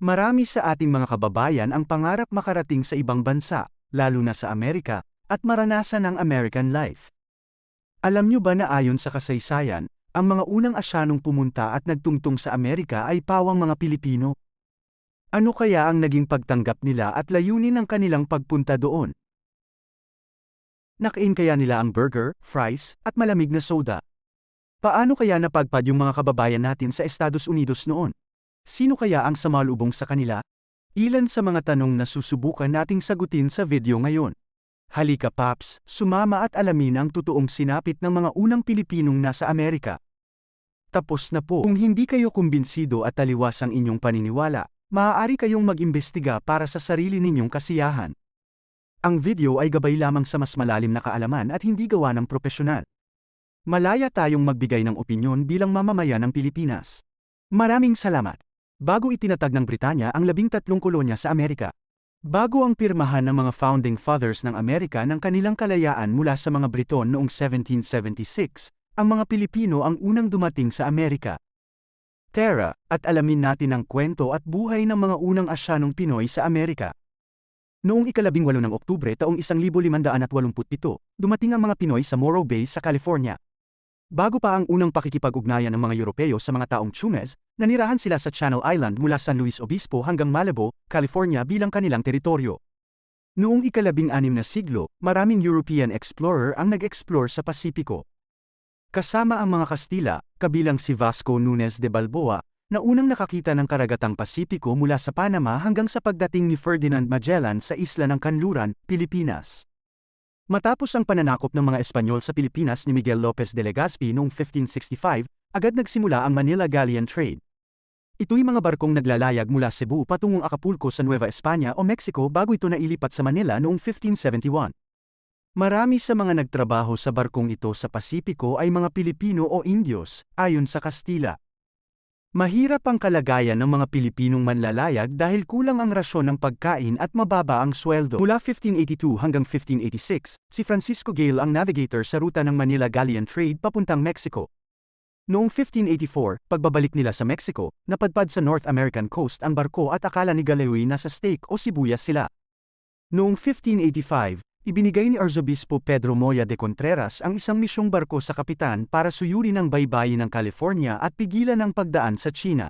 Marami sa ating mga kababayan ang pangarap makarating sa ibang bansa, lalo na sa Amerika, at maranasan ang American life. Alam niyo ba na ayon sa kasaysayan, ang mga unang asyanong pumunta at nagtungtong sa Amerika ay pawang mga Pilipino? Ano kaya ang naging pagtanggap nila at layunin ng kanilang pagpunta doon? Nakain kaya nila ang burger, fries, at malamig na soda? Paano kaya napagpad yung mga kababayan natin sa Estados Unidos noon? Sino kaya ang samalubong sa kanila? Ilan sa mga tanong na susubukan nating sagutin sa video ngayon. Halika Paps, sumama at alamin ang totoong sinapit ng mga unang Pilipinong nasa Amerika. Tapos na po. Kung hindi kayo kumbinsido at taliwas ang inyong paniniwala, maaari kayong mag-imbestiga para sa sarili ninyong kasiyahan. Ang video ay gabay lamang sa mas malalim na kaalaman at hindi gawa ng propesyonal. Malaya tayong magbigay ng opinyon bilang mamamayan ng Pilipinas. Maraming salamat. Bago itinatag ng Britanya ang labing tatlong kolonya sa Amerika. Bago ang pirmahan ng mga founding fathers ng Amerika ng kanilang kalayaan mula sa mga Briton noong 1776, ang mga Pilipino ang unang dumating sa Amerika. Tara, at alamin natin ang kwento at buhay ng mga unang Asyanong Pinoy sa Amerika. Noong ikalabing walo ng Oktubre taong 1587, dumating ang mga Pinoy sa Morro Bay sa California. Bago pa ang unang pakikipag-ugnayan ng mga Europeo sa mga taong Chumes, nanirahan sila sa Channel Island mula San Luis Obispo hanggang Malabo, California bilang kanilang teritoryo. Noong ikalabing anim na siglo, maraming European explorer ang nag-explore sa Pasipiko. Kasama ang mga Kastila, kabilang si Vasco Nunes de Balboa, na unang nakakita ng karagatang Pasipiko mula sa Panama hanggang sa pagdating ni Ferdinand Magellan sa isla ng Kanluran, Pilipinas. Matapos ang pananakop ng mga Espanyol sa Pilipinas ni Miguel Lopez de Legazpi noong 1565, agad nagsimula ang Manila Galleon Trade. Ito'y mga barkong naglalayag mula Cebu patungong Acapulco sa Nueva España o Mexico bago ito nailipat sa Manila noong 1571. Marami sa mga nagtrabaho sa barkong ito sa Pasipiko ay mga Pilipino o Indios, ayon sa Kastila. Mahirap ang kalagayan ng mga Pilipinong manlalayag dahil kulang ang rasyon ng pagkain at mababa ang sweldo. Mula 1582 hanggang 1586, si Francisco Gale ang navigator sa ruta ng Manila Galleon Trade papuntang Mexico. Noong 1584, pagbabalik nila sa Mexico, napadpad sa North American coast ang barko at akala ni Galeoy na sa steak o sibuyas sila. Noong 1585, ibinigay ni Arzobispo Pedro Moya de Contreras ang isang misyong barko sa kapitan para suyurin ang baybayin ng California at pigilan ang pagdaan sa China.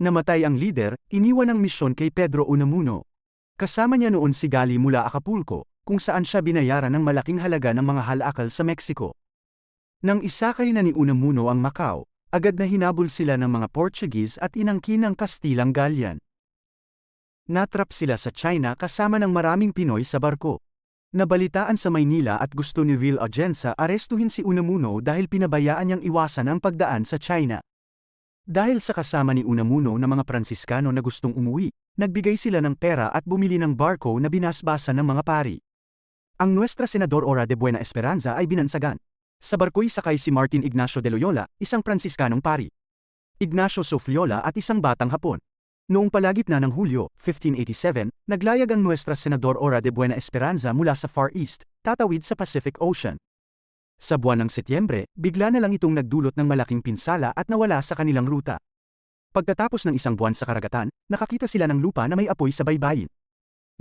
Namatay ang lider, iniwan ang misyon kay Pedro Unamuno. Kasama niya noon si Gali mula Acapulco, kung saan siya binayaran ng malaking halaga ng mga halakal sa Mexico. Nang isakay na ni Unamuno ang Macau, agad na hinabol sila ng mga Portuguese at inangkin ng Kastilang Galyan. Natrap sila sa China kasama ng maraming Pinoy sa barko. Nabalitaan sa Maynila at gusto ni Real Agenza arestuhin si Unamuno dahil pinabayaan niyang iwasan ang pagdaan sa China. Dahil sa kasama ni Unamuno na mga Pransiskano na gustong umuwi, nagbigay sila ng pera at bumili ng barko na binasbasa ng mga pari. Ang Nuestra Senador Ora de Buena Esperanza ay binansagan. Sa barko'y sakay si Martin Ignacio de Loyola, isang Pransiskanong pari. Ignacio Sofriola at isang batang Hapon. Noong palagitna ng Hulyo, 1587, naglayag ang Nuestra Senador Ora de Buena Esperanza mula sa Far East, tatawid sa Pacific Ocean. Sa buwan ng Setyembre, bigla na lang itong nagdulot ng malaking pinsala at nawala sa kanilang ruta. Pagkatapos ng isang buwan sa karagatan, nakakita sila ng lupa na may apoy sa baybayin.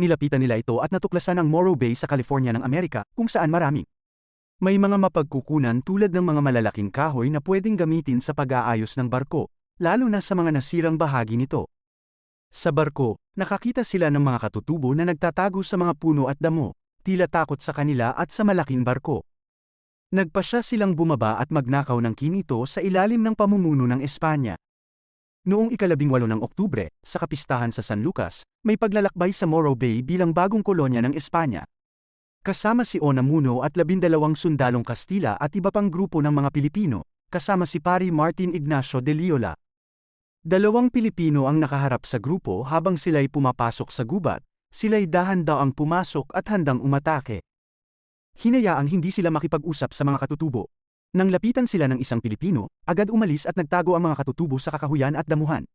Nilapitan nila ito at natuklasan ang Morro Bay sa California ng Amerika, kung saan maraming may mga mapagkukunan tulad ng mga malalaking kahoy na pwedeng gamitin sa pag-aayos ng barko, lalo na sa mga nasirang bahagi nito. Sa barko, nakakita sila ng mga katutubo na nagtatago sa mga puno at damo, tila takot sa kanila at sa malaking barko. Nagpasya silang bumaba at magnakaw ng kinito sa ilalim ng pamumuno ng Espanya. Noong ikalabing walo ng Oktubre, sa kapistahan sa San Lucas, may paglalakbay sa Morro Bay bilang bagong kolonya ng Espanya. Kasama si Onamuno at labindalawang sundalong Kastila at iba pang grupo ng mga Pilipino, kasama si Pari Martin Ignacio de Liola. Dalawang Pilipino ang nakaharap sa grupo habang sila'y pumapasok sa gubat, sila'y dahan-daang pumasok at handang umatake. Hinayaang hindi sila makipag-usap sa mga katutubo. Nang lapitan sila ng isang Pilipino, agad umalis at nagtago ang mga katutubo sa kakahuyan at damuhan.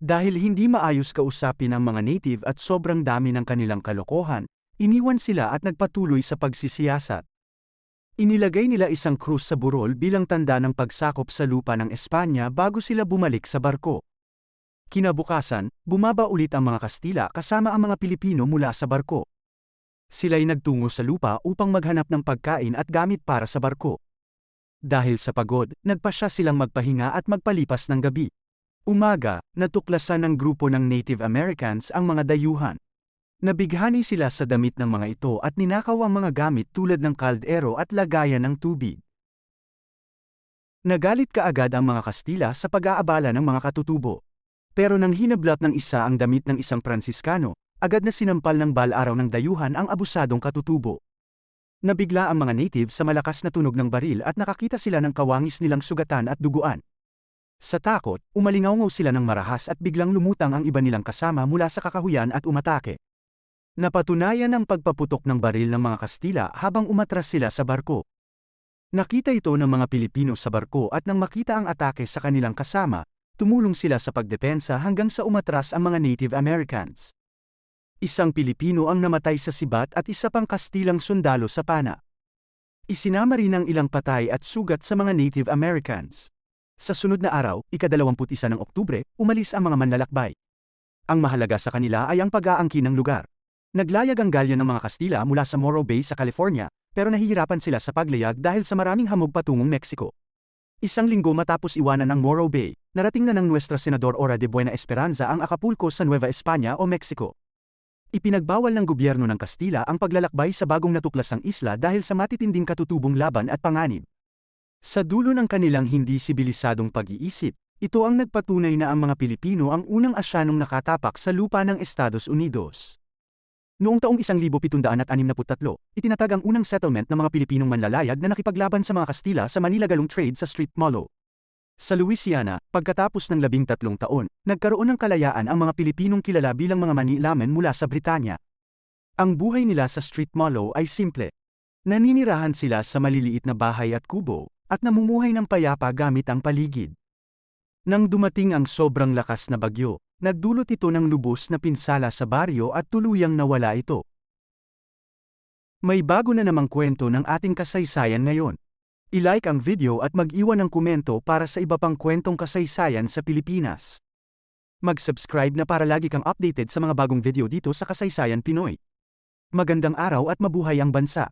Dahil hindi maayos kausapin ang mga native at sobrang dami ng kanilang kalokohan, iniwan sila at nagpatuloy sa pagsisiyasat. Inilagay nila isang krus sa burol bilang tanda ng pagsakop sa lupa ng Espanya bago sila bumalik sa barko. Kinabukasan, bumaba ulit ang mga Kastila kasama ang mga Pilipino mula sa barko. Sila'y nagtungo sa lupa upang maghanap ng pagkain at gamit para sa barko. Dahil sa pagod, nagpasya silang magpahinga at magpalipas ng gabi. Umaga, natuklasan ng grupo ng Native Americans ang mga dayuhan. Nabighani sila sa damit ng mga ito at ninakaw ang mga gamit tulad ng kaldero at lagayan ng tubig. Nagalit kaagad ang mga Kastila sa pag-aabala ng mga katutubo. Pero nang hinablat ng isa ang damit ng isang Pransiskano, agad na sinampal ng bal-araw ng dayuhan ang abusadong katutubo. Nabigla ang mga native sa malakas na tunog ng baril at nakakita sila ng kawangis nilang sugatan at duguan. Sa takot, umalingaw sila ng marahas at biglang lumutang ang iba nilang kasama mula sa kakahuyan at umatake. Napatunayan ang pagpaputok ng baril ng mga Kastila habang umatras sila sa barko. Nakita ito ng mga Pilipino sa barko at nang makita ang atake sa kanilang kasama, tumulong sila sa pagdepensa hanggang sa umatras ang mga Native Americans. Isang Pilipino ang namatay sa sibat at isa pang Kastilang sundalo sa pana. Isinama rin ang ilang patay at sugat sa mga Native Americans. Sa sunod na araw, ika-21 ng Oktubre, umalis ang mga manlalakbay. Ang mahalaga sa kanila ay ang pag-aangkin ng lugar. Naglayag ang galya ng mga Kastila mula sa Morro Bay sa California, pero nahihirapan sila sa paglayag dahil sa maraming hamog patungong Mexico. Isang linggo matapos iwanan ang Morro Bay, narating na ng Nuestra Senador Ora de Buena Esperanza ang Acapulco sa Nueva España o Mexico. Ipinagbawal ng gobyerno ng Kastila ang paglalakbay sa bagong natuklasang isla dahil sa matitinding katutubong laban at panganib. Sa dulo ng kanilang hindi sibilisadong pag-iisip, ito ang nagpatunay na ang mga Pilipino ang unang asyanong nakatapak sa lupa ng Estados Unidos. Noong taong 1763, itinatag ang unang settlement ng mga Pilipinong manlalayag na nakipaglaban sa mga Kastila sa Manila Galong Trade sa Street Molo. Sa Louisiana, pagkatapos ng labing tatlong taon, nagkaroon ng kalayaan ang mga Pilipinong kilala bilang mga Manilamen mula sa Britanya. Ang buhay nila sa Street Molo ay simple. Naninirahan sila sa maliliit na bahay at kubo, at namumuhay ng payapa gamit ang paligid. Nang dumating ang sobrang lakas na bagyo, nagdulot ito ng lubos na pinsala sa baryo at tuluyang nawala ito. May bago na namang kwento ng ating kasaysayan ngayon. I-like ang video at mag-iwan ng komento para sa iba pang kwentong kasaysayan sa Pilipinas. Mag-subscribe na para lagi kang updated sa mga bagong video dito sa Kasaysayan Pinoy. Magandang araw at mabuhay ang bansa!